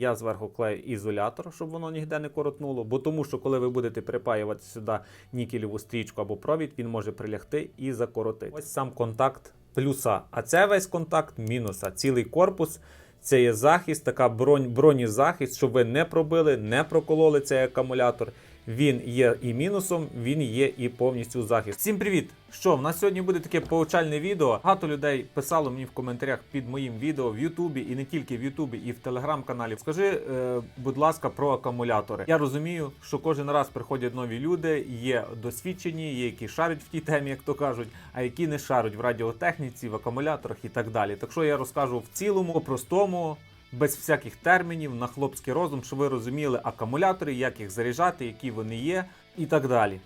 Я зверху клею ізолятор, щоб воно ніде не коротнуло. Бо тому, що коли ви будете припаювати сюди нікелеву стрічку або провід, він може прилягти і закоротити. Ось сам контакт плюса. А це весь контакт мінуса. Цілий корпус. Це є захист, така бронь, бронізахист, щоб ви не пробили, не прокололи цей акумулятор. Він є і мінусом, він є і повністю захист. Всім привіт! Що в нас сьогодні буде таке повчальне відео. Багато людей писало мені в коментарях під моїм відео в Ютубі і не тільки в Ютубі, і в телеграм-каналі. Скажи, е, будь ласка, про акумулятори. Я розумію, що кожен раз приходять нові люди, є досвідчені, є які шарять в тій темі, як то кажуть, а які не шарять в радіотехніці, в акумуляторах і так далі. Так що я розкажу в цілому, по-простому. Без всяких термінів на хлопський розум, щоб ви розуміли акумулятори, як їх заряджати, які вони є, і так далі.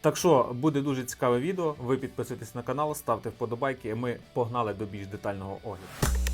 Так що буде дуже цікаве відео. Ви підписуйтесь на канал, ставте вподобайки, і ми погнали до більш детального огляду.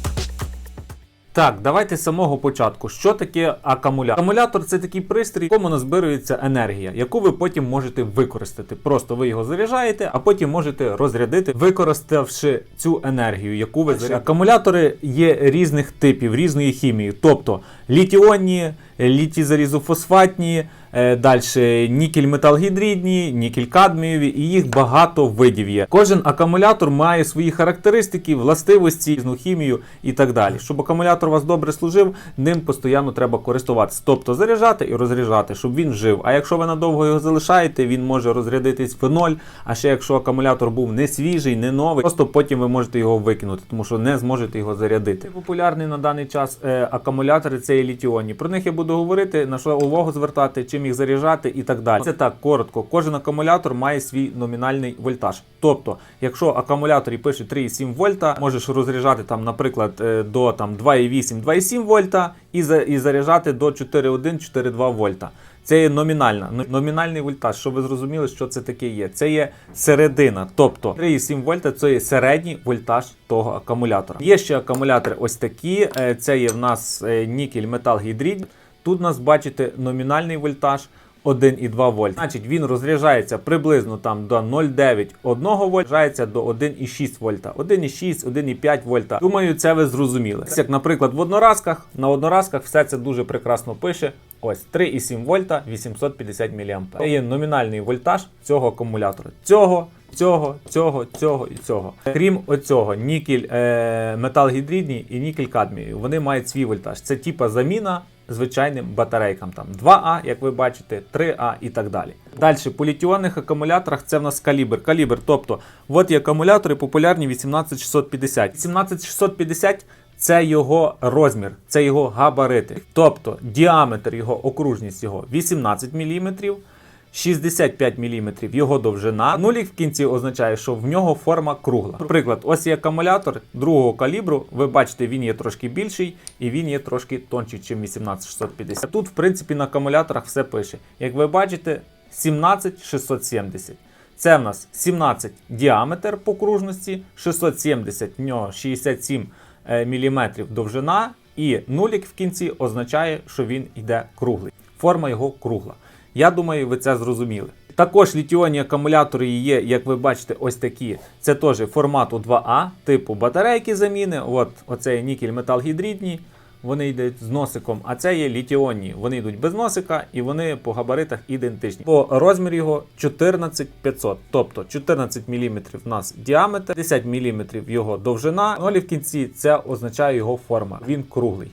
Так, давайте з самого початку. Що таке акумулятор? Акумулятор це такий пристрій, в якому назбирується енергія, яку ви потім можете використати. Просто ви його заряджаєте, а потім можете розрядити, використавши цю енергію, яку ви заряджаєте. Акумулятори є різних типів, різної хімії, тобто літіонні, літій-залізофосфатні, е, далі нікель-металгідридні, нікель-кадмієві, і їх багато видів є. Кожен акумулятор має свої характеристики, властивості, різну хімію і так далі. Щоб акумулятор вас добре служив, ним постійно треба користуватися. Тобто заряджати і розряджати, щоб він жив. А якщо ви надовго його залишаєте, він може розрядитись в ноль. А ще якщо акумулятор був не свіжий, не новий, просто потім ви можете його викинути, тому що не зможете його зарядити. Популярний на даний час е, акумулятори це є літіонні. Про них я буду говорити, на що увагу звертати, чим їх заряджати і так далі. Це так коротко. Кожен акумулятор має свій номінальний вольтаж. Тобто, якщо акумулятор і пише 3,7 вольта, можеш розряджати там, наприклад, е, до там 2,8, 2,7 вольта і, і заряджати до 4,1, 4,2 вольта. Це є номінальна. Ну, Номінальний вольтаж, щоб ви зрозуміли, що це таке є. Це є середина. Тобто 3,7 вольта це є середній вольтаж того акумулятора. Є ще акумулятори ось такі. Е, Це є в нас е, нікель метал гідрид. Тут нас бачите номінальний вольтаж. 1,2 вольт. Значить, він розряджається приблизно там до 0,9 1 вольт, розряджається до 1,6 вольта. 1,6, 1,5 вольта. Думаю, це ви зрозуміли. Як, наприклад, в одноразках, на одноразках все це дуже прекрасно пише. Ось 3,7 вольта 850 мА. Це є номінальний вольтаж цього акумулятора. Цього, цього, цього, цього і цього. Крім оцього, нікель е, металгідридні і нікель кадмію. Вони мають свій вольтаж. Це типа заміна звичайним батарейкам. Там 2А, як ви бачите, 3А і так далі. Далі, по літіонних акумуляторах це в нас калібр. Калібр, тобто, от є акумулятори популярні 18650. 18650 це його розмір, це його габарити. Тобто діаметр його, окружність його 18 мм. 65 мм його довжина. Нулік в кінці означає, що в нього форма кругла. Наприклад, ось є акумулятор другого калібру. Ви бачите, він є трошки більший і він є трошки тонший, ніж 18650. Тут, в принципі, на акумуляторах все пише. Як ви бачите, 17670. Це в нас 17 діаметр по окружності, 670 в нього 67 мм довжина, і нулік в кінці означає, що він йде круглий. Форма його кругла. Я думаю, ви це зрозуміли. Також літіонні акумулятори є, як ви бачите, ось такі. Це теж формату 2А, типу батарейки заміни. От оце є нікель метал гідридні. Вони йдуть з носиком, а це є літіонні. Вони йдуть без носика і вони по габаритах ідентичні. По розміру його 14500, тобто 14 мм в нас діаметр, 10 мм його довжина. Нолі в кінці це означає його форма. Він круглий.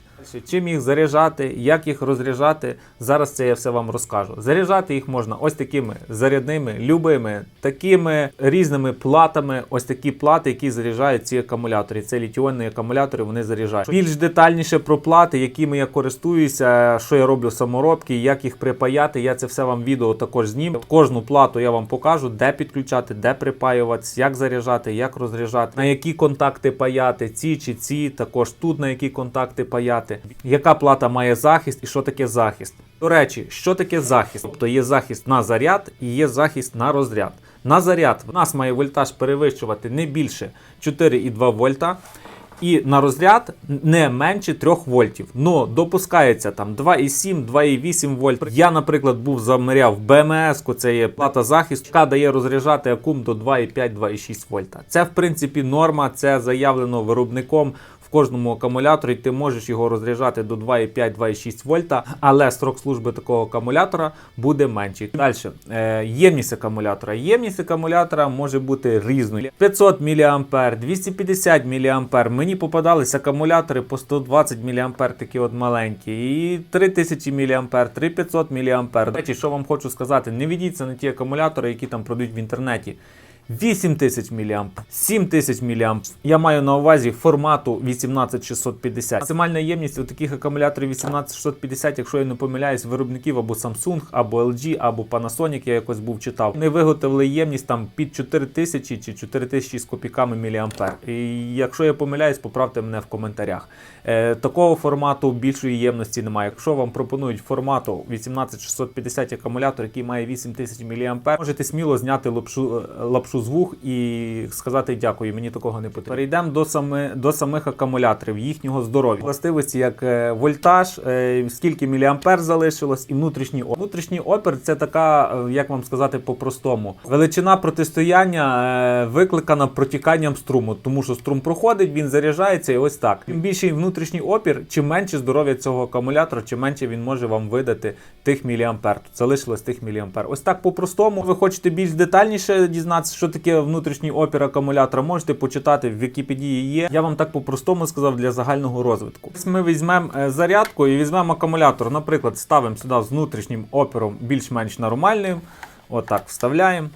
Чим їх заряджати, як їх розряджати, зараз це я все вам розкажу. Заряджати їх можна ось такими зарядними, любими, такими різними платами. Ось такі плати, які заряджають ці акумулятори. Це літіонні акумулятори, вони заряджають. Більш детальніше про плати, якими я користуюся, що я роблю саморобки, як їх припаяти. Я це все вам відео також зніму. Кожну плату я вам покажу, де підключати, де припаюватися, як заряджати, як розряджати, на які контакти паяти, ці чи ці, також тут на які контакти паяти. Яка плата має захист і що таке захист? До речі, що таке захист? Тобто є захист на заряд і є захист на розряд. На заряд в нас має вольтаж перевищувати не більше 4,2 вольта. І на розряд не менше 3 вольтів. Ну, допускається там 2,7, 2,8 вольт. Я, наприклад, був заміряв БМС, це є плата захисту, яка дає розряджати акум до 2,5-2,6 вольта. Це, в принципі, норма, це заявлено виробником. Кожному акумуляторі ти можеш його розряджати до 2,5-2,6 вольта, але строк служби такого акумулятора буде менший. Далі, е, ємність акумулятора. Ємність акумулятора може бути різною. 500 мА, 250 мА. Мені попадались акумулятори по 120 мА, такі от маленькі, і 3000 мА, 3500 мА. До речі, що вам хочу сказати, не ведіться на ті акумулятори, які там продають в інтернеті. 8000 мА, 7000 мА. Я маю на увазі формату 18650. Максимальна ємність у таких акумуляторів 18650, якщо я не помиляюсь, виробників або Samsung, або LG, або Panasonic, я якось був читав. Вони виготовили ємність там під 4000 чи 4000 з копійками міліампер. І якщо я помиляюсь, поправте мене в коментарях. Е, такого формату більшої ємності немає. Якщо вам пропонують формату 18650 акумулятор, який має 8000 мА, можете сміло зняти лапшу, е, лапшу з вух і сказати дякую, мені такого не потрібно. Перейдемо до, сами, до самих акумуляторів, їхнього здоров'я. Властивості як е, вольтаж, е, скільки міліампер залишилось, і внутрішній опір. Внутрішній опір це така, е, як вам сказати по-простому, величина протистояння викликана протіканням струму, тому що струм проходить, він заряджається і ось так. Чим більший внутрішній опір, чим менше здоров'я цього акумулятора, чим менше він може вам видати тих міліампер. Залишилось тих міліампер. Ось так по-простому. Ви хочете більш детальніше дізнатися, що таке внутрішній опір акумулятора, можете почитати в Вікіпедії є. Я вам так по-простому сказав для загального розвитку. Ми візьмемо е, зарядку і візьмемо акумулятор. Наприклад, ставимо сюди з внутрішнім опіром більш-менш нормальним. Отак вставляємо.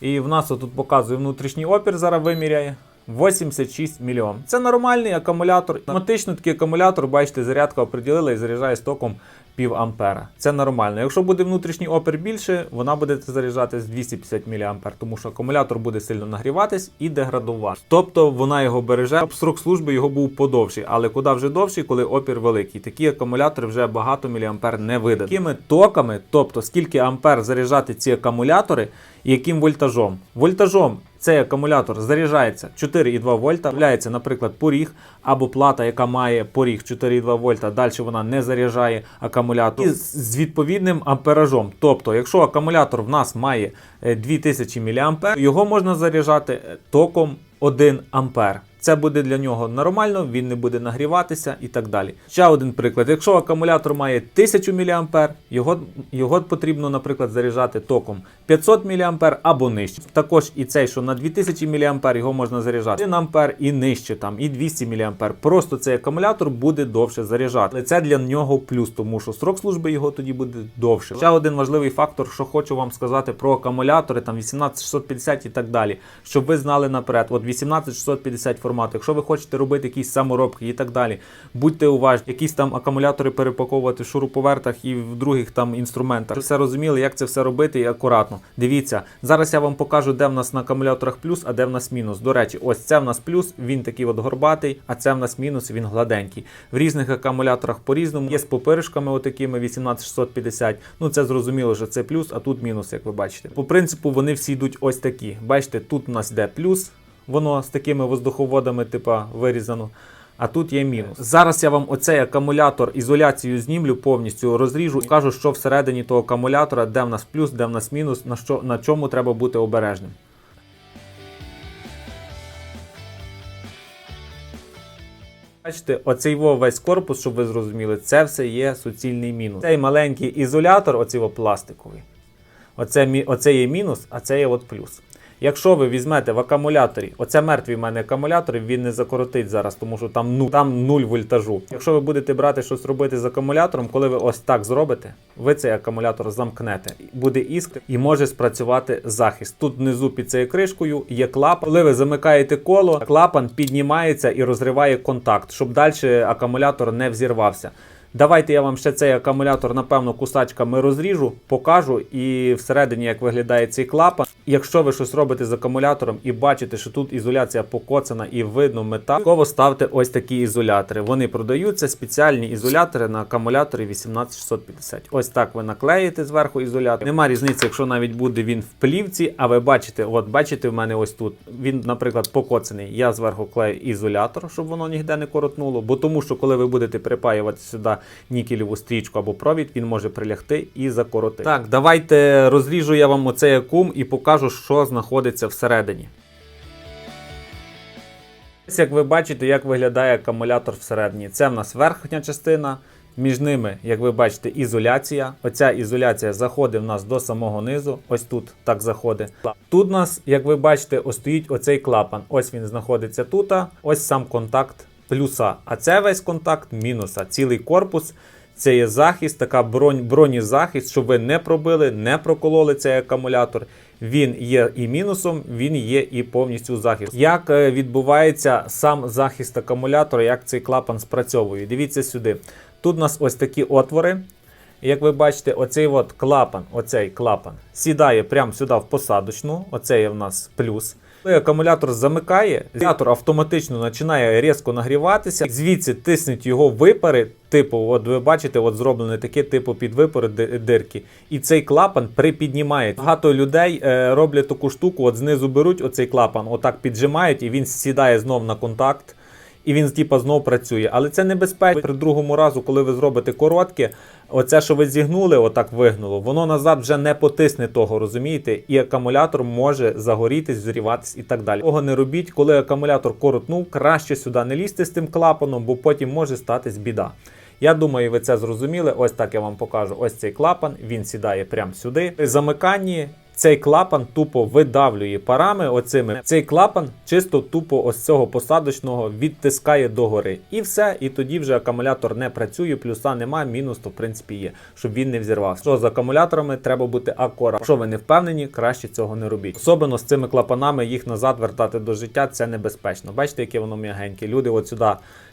І в нас тут показує внутрішній опір, зараз виміряє. 86 мільйон. Це нормальний акумулятор. Автоматично такий акумулятор, бачите, зарядка оприділила і заряджає з током пів ампера. Це нормально. Якщо буде внутрішній опір більше, вона буде заряджати з 250 мА, тому що акумулятор буде сильно нагріватись і деградувати. Тобто вона його береже, щоб срок служби його був подовший, але куди вже довший, коли опір великий. Такі акумулятори вже багато міліампер не видають. Такими токами, тобто скільки ампер заряджати ці акумулятори, і яким вольтажом. Вольтажом цей акумулятор заряджається 4,2 вольта, вставляється, наприклад, поріг або плата, яка має поріг 4,2 вольта, далі вона не заряджає акумулятор і з відповідним амперажом. Тобто, якщо акумулятор в нас має е, 2000 мА, його можна заряджати е, током 1 ампер. Це буде для нього нормально, він не буде нагріватися і так далі. Ще один приклад: якщо акумулятор має 1000 мА, його, його потрібно, наприклад, заряджати током 500 мА або нижче. Також і цей, що на 2000 мА, його можна заряджати 1 А і нижче, там, і 200 мА. Просто цей акумулятор буде довше заряджати. Але це для нього плюс, тому що строк служби його тоді буде довше. Ще один важливий фактор, що хочу вам сказати про акумулятори, там 18650 і так далі, щоб ви знали наперед. От 18650 формат. Якщо ви хочете робити якісь саморобки і так далі, будьте уважні, якісь там акумулятори перепаковувати в шуруповертах і в других там інструментах. Все розуміли, як це все робити і акуратно. Дивіться, зараз я вам покажу, де в нас на акумуляторах плюс, а де в нас мінус. До речі, ось це в нас плюс, він такий от горбатий, а це в нас мінус, він гладенький. В різних акумуляторах по-різному. Є з попиришками, отакими 18650. Ну це зрозуміло, що це плюс, а тут мінус, як ви бачите. По принципу, вони всі йдуть ось такі. Бачите, тут у нас йде плюс, воно з такими воздуховодами, типа вирізано. А тут є мінус. Зараз я вам оцей акумулятор ізоляцію знімлю, повністю розріжу і кажу, що всередині того акумулятора, де в нас плюс, де в нас мінус, на що на чому треба бути обережним. Бачите, оцей весь корпус, щоб ви зрозуміли, це все є суцільний мінус. Цей маленький ізолятор, оцей пластиковий. Оце, оце є мінус, а це є от плюс. Якщо ви візьмете в акумуляторі, оце мертвий в мене акумулятор, він не закоротить зараз, тому що там нуль, там нуль вольтажу. Якщо ви будете брати щось робити з акумулятором, коли ви ось так зробите, ви цей акумулятор замкнете. Буде іскри і може спрацювати захист. Тут внизу під цією кришкою є клапан. Коли ви замикаєте коло, клапан піднімається і розриває контакт, щоб далі акумулятор не взірвався. Давайте я вам ще цей акумулятор, напевно, кусачками розріжу, покажу і всередині, як виглядає цей клапан. Якщо ви щось робите з акумулятором і бачите, що тут ізоляція покоцана і видно метал, обов'язково ставте ось такі ізолятори. Вони продаються спеціальні ізолятори на акумуляторі 18650. Ось так ви наклеїте зверху ізолятор. Нема різниці, якщо навіть буде він в плівці, а ви бачите, от бачите, в мене ось тут. Він, наприклад, покоцаний. Я зверху клею ізолятор, щоб воно ніде не коротнуло. Бо тому, що коли ви будете припаювати сюди нікелеву стрічку або провід, він може прилягти і закоротити. Так, давайте розріжу я вам оцей акум і покажу, що знаходиться всередині. Ось як ви бачите, як виглядає акумулятор всередині. Це в нас верхня частина. Між ними, як ви бачите, ізоляція. Оця ізоляція заходить в нас до самого низу. Ось тут так заходить. Тут у нас, як ви бачите, стоїть оцей клапан. Ось він знаходиться тут. Ось сам контакт плюса. А це весь контакт мінуса. Цілий корпус. Це є захист, така бронь, бронезахист, щоб ви не пробили, не прокололи цей акумулятор. Він є і мінусом, він є і повністю захист. Як е, відбувається сам захист акумулятора, як цей клапан спрацьовує? Дивіться сюди. Тут у нас ось такі отвори. Як ви бачите, оцей от клапан, оцей клапан сідає прямо сюди в посадочну. Оце є в нас плюс. Коли акумулятор замикає, акумулятор автоматично починає різко нагріватися. Звідси тиснуть його випари. Типу, от ви бачите, от зроблене таке типу під випари дирки. І цей клапан припіднімає. Багато людей е, роблять таку штуку, от знизу беруть оцей клапан, отак піджимають, і він сідає знов на контакт. І він типа знов працює. Але це небезпечно. При другому разу, коли ви зробите коротке, оце, що ви зігнули, отак вигнуло, воно назад вже не потисне того, розумієте? І акумулятор може загорітись, зріватись і так далі. Того не робіть, коли акумулятор коротнув, краще сюди не лізьте з тим клапаном, бо потім може статись біда. Я думаю, ви це зрозуміли. Ось так я вам покажу. Ось цей клапан, він сідає прямо сюди. При замиканні цей клапан тупо видавлює парами оцими. Цей клапан чисто тупо ось цього посадочного відтискає догори. І все. І тоді вже акумулятор не працює, плюса немає, мінус то в принципі є, щоб він не взірвався. Що з акумуляторами треба бути акуратним. Якщо ви не впевнені, краще цього не робіть. Особливо з цими клапанами їх назад вертати до життя це небезпечно. Бачите, яке воно м'ягеньке. Люди от сюди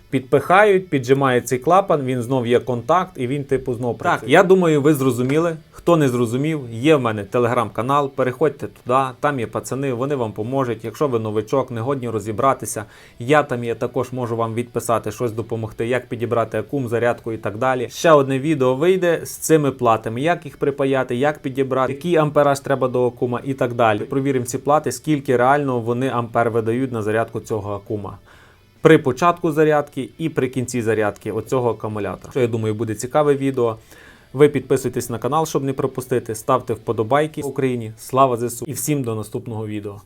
підпихають, піджимають цей клапан, він знов є контакт і він типу знов працює. Так, я думаю, ви зрозуміли. Хто не зрозумів, є в мене телеграм-канал. Переходьте туди, там є пацани, вони вам поможуть. Якщо ви новичок, не годні розібратися. Я там є, також можу вам відписати, щось допомогти, як підібрати акум, зарядку і так далі. Ще одне відео вийде з цими платами, як їх припаяти, як підібрати, який ампераж треба до акума і так далі. Провіримо ці плати, скільки реально вони ампер видають на зарядку цього акума. При початку зарядки і при кінці зарядки оцього акумулятора. Що я думаю, буде цікаве відео. Ви підписуйтесь на канал, щоб не пропустити. Ставте вподобайки Україні. Слава ЗСУ і всім до наступного відео.